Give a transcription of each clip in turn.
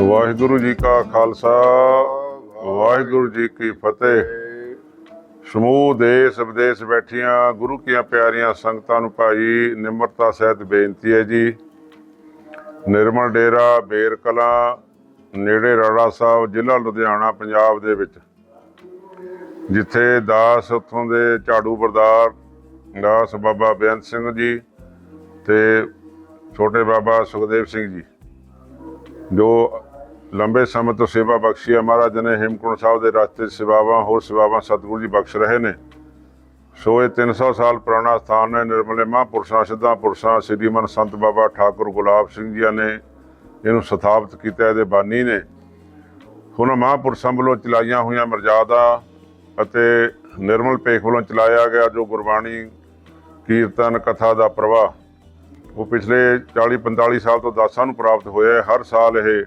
ਵਾਹਿਗੁਰੂ ਜੀ ਕਾ ਖਾਲਸਾ, ਵਾਹਿਗੁਰੂ ਜੀ ਕੀ ਫਤਿਹ। ਸਮੂਹ, ਦੇਸ਼, ਵਿਦੇਸ਼ ਬੈਠੀਆਂ ਗੁਰੂ ਕੀਆਂ ਪਿਆਰੀਆਂ ਸੰਗਤਾਂ ਨੂੰ ਭਾਈ ਨਿਮਰਤਾ ਸਹਿਤ ਬੇਨਤੀ ਹੈ ਜੀ। ਨਿਰਮਲ ਡੇਰਾ ਬੇਰ ਕਲਾਂ ਨੇੜੇ ਰਾੜਾ ਸਾਹਿਬ, ਜ਼ਿਲ੍ਹਾ ਲੁਧਿਆਣਾ, ਪੰਜਾਬ ਦੇ ਵਿੱਚ। ਜਿੱਥੇ ਦਾਸ ਉੱਥੋਂ ਦੇ ਝਾੜੂ ਬਰਦਾਰ, ਦਾਸ ਬਾਬਾ ਬੇਅੰਤ ਸਿੰਘ ਜੀ ਤੇ ਛੋਟੇ ਬਾਬਾ ਸੁਖਦੇਵ ਸਿੰਘ ਜੀ, ਜੋ ਲੰਬੇ ਸਮੇਂ ਤੋਂ ਸੇਵਾ ਬਖਸ਼ੀ ਹੈ। ਮਹਾਰਾਜ ਨੇ ਹੇਮਕੁੰਟ ਸਾਹਿਬ ਦੇ ਰਸਤੇ ਸੇਵਾਵਾਂ, ਹੋਰ ਸੇਵਾਵਾਂ ਸਤਿਗੁਰੂ ਜੀ ਬਖਸ਼ ਰਹੇ ਨੇ। ਸੋ ਇਹ 300 ਸਾਲ ਪੁਰਾਣਾ ਸਥਾਨ ਹੈ। ਨਿਰਮਲੇ ਮਹਾਂਪੁਰਸ਼ਾਂ ਸਿੱਧਾਂ ਪੁਰਸ਼ਾਂ ਸ੍ਰੀਮਨ ਸੰਤ ਬਾਬਾ ਠਾਕੁਰ ਗੁਲਾਬ ਸਿੰਘ ਜੀ ਨੇ ਇਹਨੂੰ ਸਥਾਪਿਤ ਕੀਤਾ, ਇਹਦੇ ਬਾਨੀ ਨੇ। ਉਹਨਾਂ ਮਹਾਂਪੁਰਸ਼ਾਂ ਵੱਲੋਂ ਚਲਾਈਆਂ ਹੋਈਆਂ ਮਰਜ਼ਾਦਾ ਅਤੇ ਨਿਰਮਲ ਪੇਖ ਵੱਲੋਂ ਚਲਾਇਆ ਗਿਆ ਜੋ ਗੁਰਬਾਣੀ, ਕੀਰਤਨ, ਕਥਾ ਦਾ ਪ੍ਰਵਾਹ, ਉਹ ਪਿਛਲੇ 40 45 ਸਾਲ ਤੋਂ ਦਾਸਾਂ ਨੂੰ ਪ੍ਰਾਪਤ ਹੋਇਆ ਹੈ। ਹਰ ਸਾਲ ਇਹ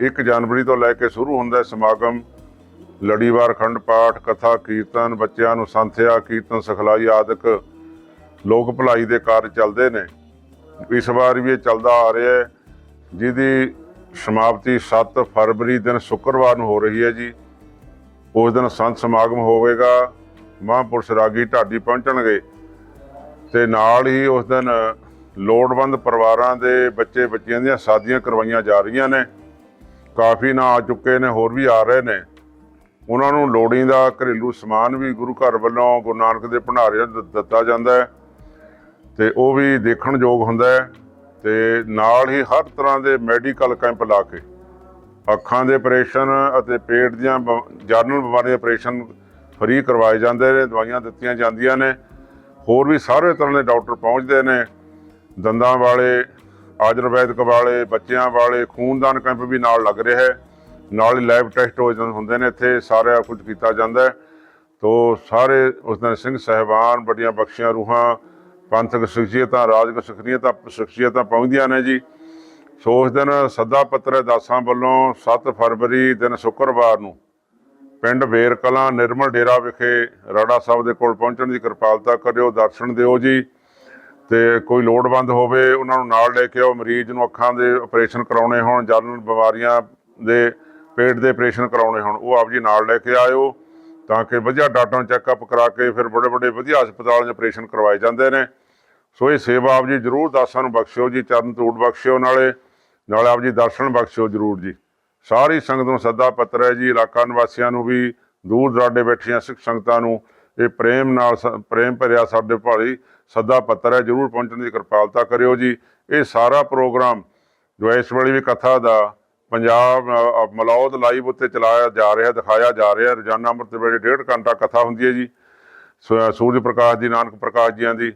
1 ਜਨਵਰੀ ਤੋਂ ਲੈ ਕੇ ਸ਼ੁਰੂ ਹੁੰਦਾ ਹੈ ਸਮਾਗਮ। ਲੜੀਵਾਰ ਖੰਡ ਪਾਠ, ਕਥਾ, ਕੀਰਤਨ, ਬੱਚਿਆਂ ਨੂੰ ਸੰਥਿਆ, ਕੀਰਤਨ, ਸਿਖਲਾਈ ਆਦਿਕ ਲੋਕ ਭਲਾਈ ਦੇ ਕਾਰਜ ਚੱਲਦੇ ਨੇ। ਇਸ ਵਾਰ ਵੀ ਇਹ ਚੱਲਦਾ ਆ ਰਿਹਾ ਹੈ। ਜਿਹਦੀ ਸਮਾਪਤੀ 7 ਫਰਵਰੀ ਦਿਨ ਸ਼ੁੱਕਰਵਾਰ ਨੂੰ ਹੋ ਰਹੀ ਹੈ ਜੀ। ਉਸ ਦਿਨ ਸੰਤ ਸਮਾਗਮ ਹੋਵੇਗਾ। ਮਹਾਂਪੁਰਸ਼ ਰਾਗੀ ਢਾਡੀ ਪਹੁੰਚਣਗੇ। ਤੇ ਨਾਲ ਹੀ ਉਸ ਦਿਨ ਲੋੜਵੰਦ ਪਰਿਵਾਰਾਂ ਦੇ ਬੱਚੇ ਬੱਚੀਆਂ ਦੀਆਂ ਸ਼ਾਦੀਆਂ ਕਰਵਾਈਆਂ ਜਾ ਰਹੀਆਂ ਨੇ। ਕਾਫੀ ਨਾ ਆ ਚੁੱਕੇ ਨੇ, ਹੋਰ ਵੀ ਆ ਰਹੇ ਨੇ। ਉਹਨਾਂ ਨੂੰ ਲੋੜੀਂਦਾ ਘਰੇਲੂ ਸਮਾਨ ਵੀ ਗੁਰੂ ਘਰ ਵੱਲੋਂ ਗੁਰੂ ਨਾਨਕ ਦੇ ਭੰਡਾਰੇ ਚ ਦਿੱਤਾ ਜਾਂਦਾ ਹੈ। ਤੇ ਉਹ ਵੀ ਦੇਖਣ ਯੋਗ ਹੁੰਦਾ ਹੈ। ਤੇ ਨਾਲ ਹੀ ਹਰ ਤਰ੍ਹਾਂ ਦੇ ਮੈਡੀਕਲ ਕੈਂਪ ਲਾ ਕੇ ਅੱਖਾਂ ਦੇ ਆਪਰੇਸ਼ਨ ਅਤੇ ਪੇਟ ਦੀਆਂ ਬ- ਜਨਰਲ ਬਿਮਾਰੀ ਦੇ ਆਪਰੇਸ਼ਨ ਫ੍ਰੀ ਕਰਵਾਏ ਜਾਂਦੇ ਨੇ, ਦਵਾਈਆਂ ਦਿੱਤੀਆਂ ਜਾਂਦੀਆਂ ਨੇ। ਹੋਰ ਵੀ ਸਾਰੇ ਤਰ੍ਹਾਂ ਦੇ ਡਾਕਟਰ ਪਹੁੰਚਦੇ ਨੇ। ਦੰਦਾਂ ਵਾਲੇ ਆਯੁਰਵੈਦਿਕ ਵਾਲੇ, ਬੱਚਿਆਂ ਵਾਲੇ ਖੂਨਦਾਨ ਕੈਂਪ ਵੀ ਨਾਲ ਲੱਗ ਰਿਹਾ ਹੈ। ਨਾਲ ਹੀ ਲਾਈਵ ਟੈਸਟ ਹੋ ਜਾਂਦੇ ਹੁੰਦੇ ਨੇ ਇੱਥੇ ਸਾਰਾ ਕੁਝ ਕੀਤਾ ਜਾਂਦਾ ਹੈ। ਤੋ ਸਾਰੇ ਉਸ ਦਿਨ ਸਿੰਘ ਸਹਿਬਾਨ, ਵੱਡੀਆਂ ਬਖਸ਼ੀਆਂ ਰੂਹਾਂ, ਪੰਥਕ ਸ਼ਖਸੀਅਤਾਂ, ਰਾਜਕ ਸ਼ਖਸੀਅਤਾਂ ਸ਼ਖਸੀਅਤਾਂ ਪਹੁੰਚਦੀਆਂ ਨੇ ਜੀ। ਸੋ ਉਸ ਦਿਨ ਸੱਦਾ ਪੱਤਰ ਦਾਸਾਂ ਵੱਲੋਂ 7 ਫਰਵਰੀ ਦਿਨ ਸ਼ੁੱਕਰਵਾਰ ਨੂੰ ਪਿੰਡ ਬੇਰ ਕਲਾਂ ਨਿਰਮਲ ਡੇਰਾ ਵਿਖੇ ਰਾੜਾ ਸਾਹਿਬ ਦੇ ਕੋਲ ਪਹੁੰਚਣ ਦੀ ਕਿਰਪਾਲਤਾ ਕਰਿਓ, ਦਰਸ਼ਨ ਦਿਓ ਜੀ। ਤੇ ਕੋਈ ਲੋੜਵੰਦ ਹੋਵੇ, ਉਹਨਾਂ ਨੂੰ ਨਾਲ ਲੈ ਕੇ ਆਓ, ਮਰੀਜ਼ ਨੂੰ ਅੱਖਾਂ ਦੇ ਆਪਰੇਸ਼ਨ ਕਰਾਉਣੇ ਹੋਣ, ਜਨਰਲ ਬਿਮਾਰੀਆਂ ਦੇ ਪੇਟ ਦੇ ਆਪਰੇਸ਼ਨ ਕਰਾਉਣੇ ਹੋਣ, ਉਹ ਆਪ ਜੀ ਨਾਲ ਲੈ ਕੇ ਆਇਓ, ਤਾਂ ਕਿ ਵਧੀਆ ਡਾਕਟਰਾਂ ਨੂੰ ਚੈੱਕਅਪ ਕਰਾ ਕੇ ਫਿਰ ਬੜੇ ਬੜੇ ਵਧੀਆ ਹਸਪਤਾਲਾਂ 'ਚ ਆਪਰੇਸ਼ਨ ਕਰਵਾਏ ਜਾਂਦੇ ਨੇ। ਸੋ ਇਹ ਸੇਵਾ ਆਪ ਜੀ ਜਰੂਰ ਦਾਸਾਂ ਨੂੰ ਬਖਸ਼ਿਓ ਜੀ, ਚਰਨ ਧੂੜ ਬਖਸ਼ਿਓ ਨਾਲੇ ਨਾਲੇ ਆਪ ਜੀ ਦਰਸ਼ਨ ਬਖਸ਼ਿਓ ਜਰੂਰ ਜੀ। ਸਾਰੀ ਸੰਗਤ ਨੂੰ ਸੱਦਾ ਪੱਤਰ ਹੈ ਜੀ, ਇਲਾਕਾ ਨਿਵਾਸੀਆਂ ਨੂੰ ਵੀ ਦੂਰ ਦਰਾਡੇ ਬੈਠੀਆਂ ਸਿੱਖ ਸੰਗਤਾਂ ਨੂੰ ਇਹ ਪ੍ਰੇਮ ਨਾਲ ਸ- ਪ੍ਰੇਮ ਭਰਿਆ ਸਾਡੇ ਭਾਲੀ ਸੱਦਾ ਪੱਤਰ ਹੈ, ਜਰੂਰ ਪਹੁੰਚਣ ਦੀ ਕਿਰਪਾਲਤਾ ਕਰਿਓ ਜੀ। ਇਹ ਸਾਰਾ ਪ੍ਰੋਗਰਾਮ ਜੋ ਇਸ ਵੇਲੇ ਵੀ ਕਥਾ ਦਾ ਪੰਜਾਬ ਮਲੌਦ ਲਾਈਵ ਉੱਤੇ ਚਲਾਇਆ ਜਾ ਰਿਹਾ, ਦਿਖਾਇਆ ਜਾ ਰਿਹਾ, ਰੋਜ਼ਾਨਾ ਅੰਮ੍ਰਿਤ ਵੇਲੇ ਡੇਢ ਘੰਟਾ ਕਥਾ ਹੁੰਦੀ ਹੈ ਜੀ। ਸੂ- ਸੂਰਜ ਪ੍ਰਕਾਸ਼ ਜੀ ਨਾਨਕ ਪ੍ਰਕਾਸ਼ ਜੀਆਂ ਦੀ।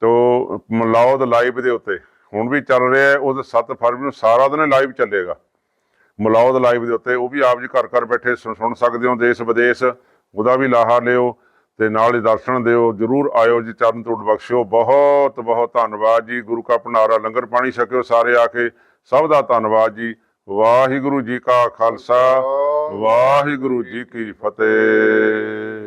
ਤੋ, ਮਲੌਦ ਲਾਈਵ ਦੇ ਉੱਤੇ ਹੁਣ ਵੀ ਚੱਲ ਰਿਹਾ ਹੈ, ਉਹ 7 ਫਰਵਰੀ ਨੂੰ ਸਾਰਾ ਦਿਨ ਲਾਈਵ ਚੱਲੇਗਾ। ਮਲੌਦ ਲਾਈਵ ਦੇ ਉੱਤੇ ਉਹ ਵੀ ਆਪ ਜੀ ਘਰ ਘਰ ਬੈਠੇ ਸੁਣ ਸੁਣ ਸਕਦੇ ਹੋ ਦੇਸ਼ ਵਿਦੇਸ਼ ਉਹਦਾ ਵੀ ਲਾਹਾ ਲਿਓ। ਤੇ ਨਾਲ ਹੀ ਦਰਸ਼ਨ ਦਿਓ ਜਰੂਰ ਆਇਓ ਜੀ ਚਰਨ ਧੂੜ ਬਖਸ਼ਿਓ। ਬਹੁਤ ਬਹੁਤ ਧੰਨਵਾਦ ਜੀ ਗੁਰੂ ਕਾ ਭੰਡਾਰਾ ਲੰਗਰ ਪਾਣੀ ਛਕਿਓ ਸਾਰੇ ਆ ਕੇ। ਸਭ ਦਾ ਧੰਨਵਾਦ ਜੀ। ਵਾਹਿਗੁਰੂ ਜੀ ਕਾ ਖਾਲਸਾ ਵਾਹਿਗੁਰੂ ਜੀ ਕੀ ਫਤਿਹ।